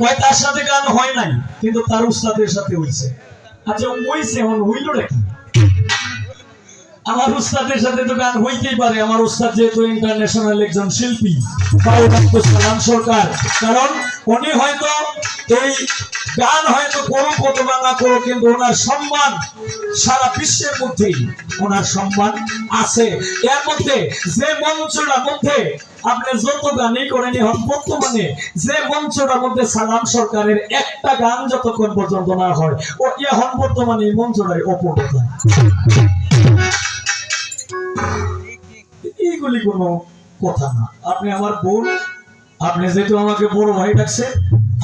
কয় তার সাথে গান হয় নাই, কিন্তু তার উস্তাদের সাথে হইছে। আচ্ছা হইছে এখন হইল নাকি? আমার উস্তাদের সাথে তো গান হইতেই পারে। আমার উস্তাদ যেহেতু ইন্টারন্যাশনাল একজন শিল্পী সালাম সরকার। কারণ উনি হয়তো এই গান হয়তো করো কত বাংলা করো কিন্তু ওনার সম্মান সারা বিশ্বের মধ্যেই ওনার সম্মান আছে। এর মধ্যে যে মঞ্চটার মধ্যে আপনি যত গানই করেন, এখন বর্তমানে যে মঞ্চটার মধ্যে সালাম সরকারের একটা গান যতক্ষণ পর্যন্ত না হয়, ও এখন বর্তমানে এই মঞ্চটাই অপূর্ণতা কোনো কথা না। আপনি আমার বোন, আপনি যেহেতু আমাকে বড় ভাই ডাকছে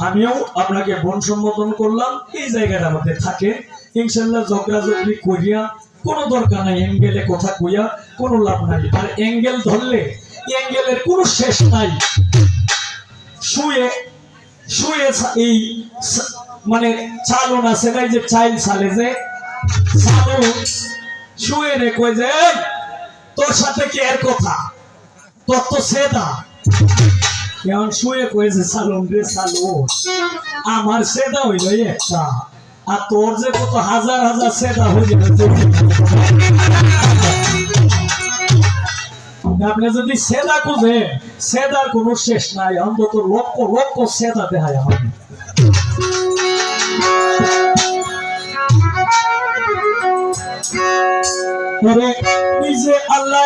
আমিও আপনাকে বোন সম্বোধন করলাম। এই জায়গাটা আমাদের থাকে। ইনশাল্লাহ ঝগড়া ঝগড়ি করিয়া কোনো দরকার নাই, অ্যাঙ্গেলে কথা কইয়া কোনো লাভ নাই। আর অ্যাঙ্গেল ধরলে অ্যাঙ্গেলের কোনো শেষ নাই। শুয়ে শুয়ে এই মানে চালন আছে না যে চাইল চালে যে শুয়ে রে কই যে তোর সাথে কি এর কথা? তোর তো সেদা এখন শুয়ে কয়েছে সালন রে সালন আমার সেদা হইল একটা। আর তোর যে কত হাজার হাজার সেদা হয়ে আপনি যদি সেদা খুঁজে, সেদার কোনো শেষ নাই, অন্তত লক্ষ লক্ষ সেদা দেখায় আমাকে। নিজে আল্লাহ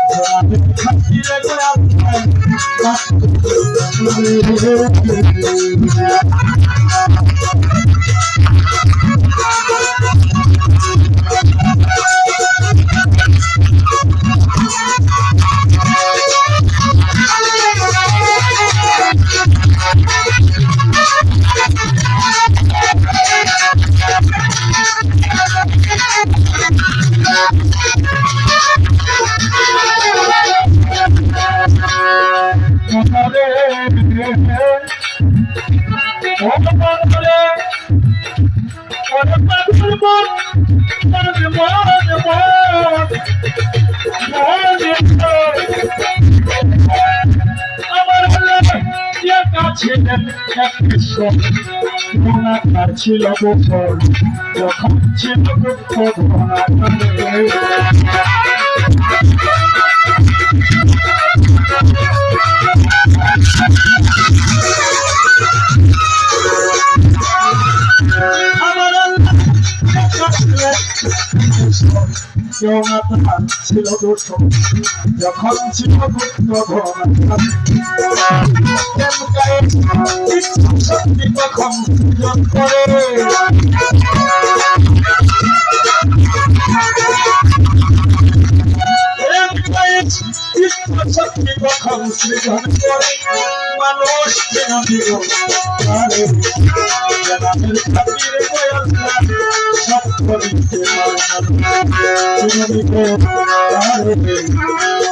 আমার ঘনাকার ছিল গোপন যখন ছিল দুঃখ ঘনাকারে জগন্নাথ ছিল দোষ যখন ছিল গুপ্ত শক্তি তখন করে শক্তি তখন সৃজন করে মানুষ কেন দিব আরে জনাবের খাতিরে বয়াল সব করিতে পারে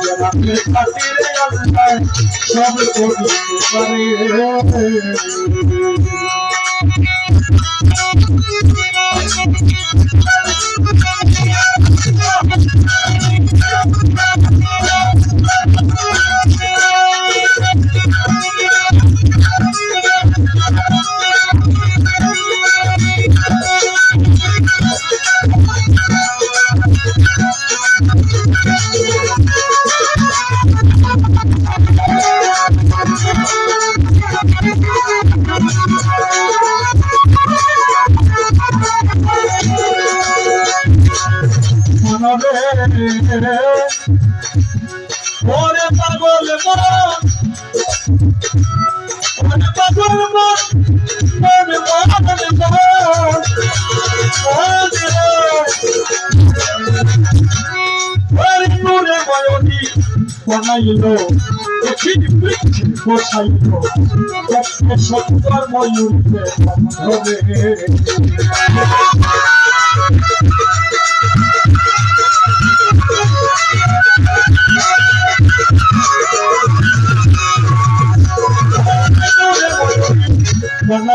জনাবের খাতিরে আল্লাহ সব করিতে পারে মানবে ওরে পাগল মন ওরে বানাইল বসাইল সত্তর ময়ূরকে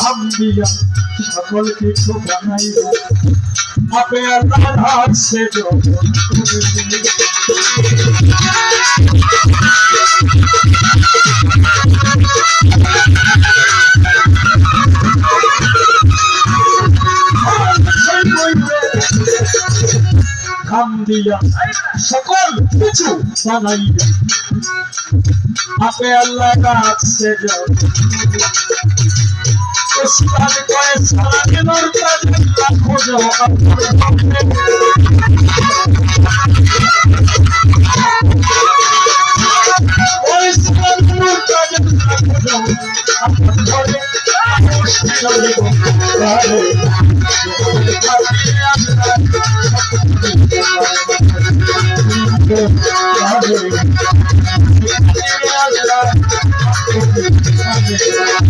ধাম দিয়া সকল কিছু বানাইয়া আপে আল্লাহ হাসে সকল কিছু বানাইয়া আপে আল্লাহ হাসে সুলাল কয়ে সারা কেনার কাজে খোঁজো ওই সুলাল কেনার কাজে খোঁজো আপনার ঘরে Thank you.